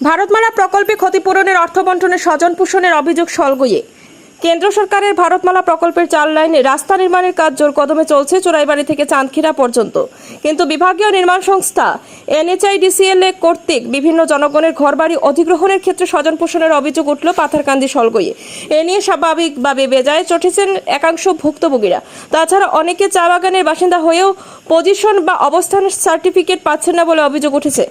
ভারতমালা প্রকল্পে ক্ষতিপূরণের অর্থ বন্টনের স্বজন পোষণের অভিযোগ সলগইয়ে কেন্দ্র সরকারের ভারতমালা প্রকল্পের চার লাইনে রাস্তা নির্মাণের কাজ জোর কদমে চলছে চোরাইবাড়ি থেকে চাঁদখিরা পর্যন্ত। কিন্তু বিভাগীয় নির্মাণ সংস্থা এনএচআইডিসিএল কর্তৃক বিভিন্ন জনগণের ঘরবাড়ি অধিগ্রহণের ক্ষেত্রে স্বজন পোষণের অভিযোগ উঠল পাথারকান্দি সলগইয়ে এ নিয়ে স্বাভাবিকভাবে বেজায় চটেছেন একাংশ ভুক্তভোগীরা। তাছাড়া অনেকে চা বাগানের বাসিন্দা হয়েও পজিশন বা অবস্থান সার্টিফিকেট পাচ্ছেন না বলে অভিযোগ উঠেছে।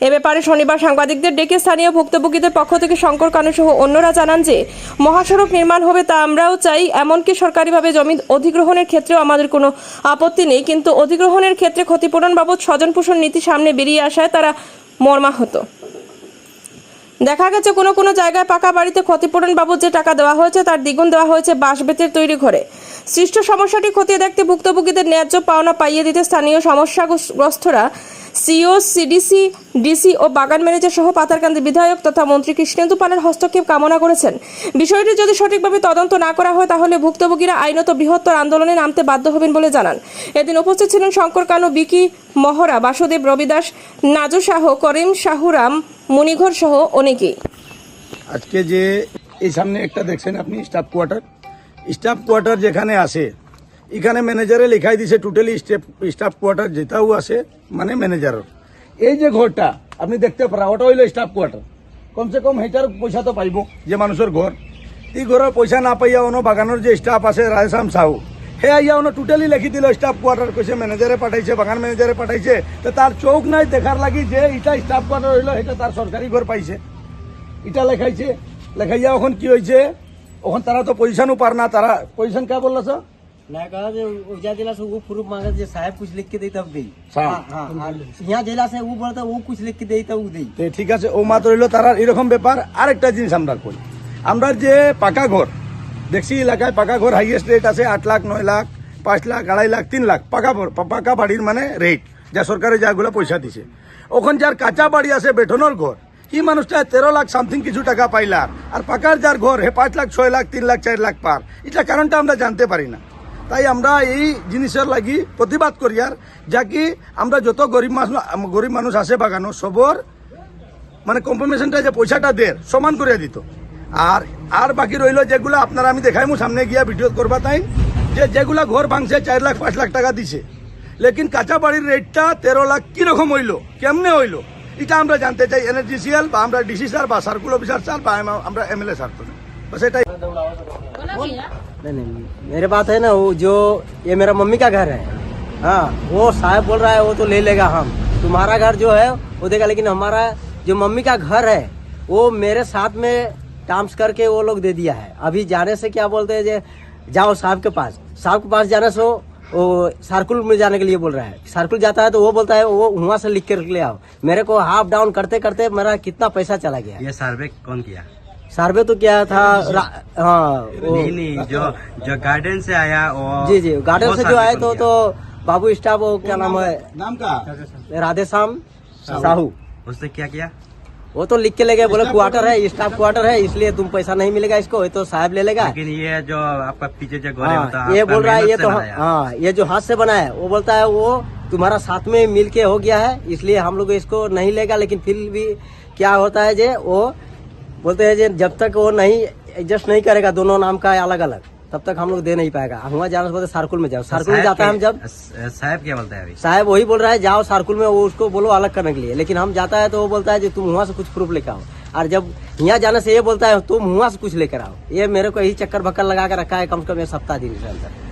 এ ব্যাপারে শনিবার সাংবাদিকদের ডেকে স্থানীয় ভুক্তভোগীদের পক্ষ থেকে শঙ্কর কানু সহ অন্যরা জানান যে, মহাসড়ক নির্মাণ হবে তা আমরাও চাই, এমনকি সরকারিভাবে জমি অধিগ্রহণের ক্ষেত্রেও আমাদের কোনো আপত্তি নেই। কিন্তু অধিগ্রহণের ক্ষেত্রে ক্ষতিপূরণ বাবদ স্বজন পোষণ নীতি সামনে বেরিয়ে আসায় তারা মর্মাহত। দেখা গেছে কোনো কোনো জায়গায় পাকা বাড়িতে ক্ষতিপূরণ বাবদ যে টাকা দেওয়া হয়েছে তার দ্বিগুণ দেওয়া হয়েছে বাঁশ বেতের তৈরি ঘরে। সৃষ্ট সমস্যাটি খতিয়ে দেখতে ভুক্তভোগীদের ন্যায্য পাওনা পাইয়ে দিতে স্থানীয় সমস্যাগ্রস্তরা সিও, সিডিসি, ডিসি ও বাগান ম্যানেজার সহ পাতারকান্দি বিধায়ক তথা মন্ত্রী কৃষ্ণেন্দু পালের হস্তক্ষেপ কামনা করেছেন। বিষয়টি যদি সঠিকভাবে তদন্ত না করা হয়, তাহলে ভুক্তভোগীরা আইনত বৃহত্তর আন্দোলনে নামতে বাধ্য হবেন বলে জানান। এদিন উপস্থিত ছিলেন শঙ্কর কানু, বিকি মহরা, বাসুদেব রবিদাস, নাজু শাহ, করিম শাহুরাম মণিঘর সহ অনেকেই। আজকে যে এই সামনে একটা দেখছেন আপনি, স্টাফ কোয়ার্টার। স্টাফ কোয়ার্টার যেখানে আসে এখানে ম্যানেজারে লেখাই দিছে টোটালি স্টাফ কোয়ার্টার যেটাও আছে মানে ম্যানেজারের এই যে ঘরটা আপনি দেখতে পারা ওটা হইলো স্টাফ কোয়ার্টার কমসে কম হেটার পয়সা তো পাইব যে মানুষের ঘর এই ঘরের পয়সা না পাইয়া অন্য বাগানের যে স্টাফ আছে রায়সাম সাহু হে আইয়া অন্য টোটালি লিখি দিল স্টাফ কোয়ার্টার কইছে ম্যানেজারে পাঠাইছে বাগান ম্যানেজারে পাঠাইছে তো তার চোখ নাই দেখার লাগি যে এটা স্টাফ কোয়ার্টার হইলো এটা তার সরকারি ঘর পাইছে এটা লেখাইছে লেখাইয়া এখন কি হয়েছে এখন তারা তো পজিশনও পার না তারা পজিশন কে বললো স্যার मैं कहा जो ऊर्जा जिला से वो प्रूफ मांगा जो साहब कुछ लिख के दे तब दे हाँ। हाँ, हाँ, हाँ। यहाँ जिला से वो बोलता वो कुछ लिख के दे तब वो दे তো ঠিক আছে ও মাত্র হইলো তারা এরকম ব্যাপার আরেকটা জিনিস আমরা করি আমরা যে পাকা ঘর দেখছি এলাকায় পাকা ঘর হাইয়েস্ট রেট আছে আট লাখ নয় লাখ পাঁচ লাখ আড়াই লাখ তিন লাখ পাকা ঘর- পা- পাকা বাড়ির মানে রেট যা সরকারে যাগুলো পয়সা দিছে ওখান যার কাঁচা বাড়ি আছে বেটনের ঘর এই মানুষটা তেরো লাখ সামথিং কিছু টাকা পাইলার আর পাকার যার ঘর হে পাঁচ লাখ ছয় লাখ তিন লাখ চার লাখ পার এটা কারণটা আমরা জানতে পারি না তাই আমরা এই জিনিসের লাগি প্রতিবাদ করি আর, যা কি আমরা যত গরিব মানুষ গরিব মানুষ আছে বাগানো, সবর মানে কম্পেনসেশনটা যে পয়সাটা দের সমান করে দিত। আর আর বাকি রইল যেগুলো আপনারা আমি দেখাইমু, সামনে গিয়া ভিডিও করবা তাই, যে যেগুলা ঘর ভাঙছে, চার লাখ, পাঁচ লাখ টাকা দিছে। লেকিন কাঁচা বাড়ির রেটটা তেরো লাখ কীরকম হইল, কেমনে হইল? এটা আমরা জানতে চাই এনএসডিসিএল বা আমরা ডিসি স্যার বা সার্কুল অফিসার স্যার বা আম- আমরা এমএলএ স্যার তো। বাস এটাই। नहीं नहीं मेरे बात है ना वो जो ये मेरा मम्मी का घर है। हाँ वो साहब बोल रहा है वो तो ले लेगा हम। तुम्हारा घर जो है वो देगा लेकिन हमारा जो मम्मी का घर है वो मेरे साथ में टाम्स करके वो लोग दे दिया है। अभी जाने से क्या बोलते हैं जे जाओ साहब के पास। साहब के पास जाने से वो वो सर्कुल में जाने के लिए बोल रहा है। सर्कुल जाता है तो वो बोलता है वो वहाँ से लिख कर ले आओ। मेरे को हाफ़ डाउन करते करते मेरा कितना पैसा चला गया। ये सर्वे कौन किया? सर्वे तो क्या था हाँ नहीं नहीं जो जो गार्डन से आया वो जी जी गार्डन से जो आए तो तो बाबू स्टाफ वो क्या नाम है? नाम का? राधे श्याम साहू। उसने क्या किया? वो तो लिख के ले गए बोले क्वार्टर है स्टाफ क्वार्टर है इसलिए तुम पैसा नहीं मिलेगा इसको ये तो साहब ले लेगा। लेकिन ये जो आपका पीछे जो घर है वो तो हाँ, ये बोल रहा है ये तो हाँ ये जो हाथ से बना है वो बोलता है वो तुम्हारा साथ में मिल के हो गया है इसलिए हम लोग इसको नहीं लेगा लेकिन फिर भी क्या होता है जे वो बोलते हैं जी जब तक वो नहीं एडजस्ट नहीं करेगा दोनों नाम का अलग अलग तब तक हम लोग दे नहीं पाएगा। हुआ जाना बोलते सर्कुल में जाओ। सर्कुल में जाता है हम जब। साहब क्या बोलता है अभी? साहब वही बोल रहा है जाओ सर्कुल में वो उसको बोलो अलग करने के लिए। लेकिन हम जाता है तो वो बोलता है कि तुम वहाँ से कुछ प्रूफ लेकर आओ। और जब यहाँ जाने से ये बोलता है तुम वहाँ से कुछ लेकर आओ। ये मेरे को यही चक्कर भक्कर लगा कर रखा है कम से कम एक सप्ताह दिन के अंदर।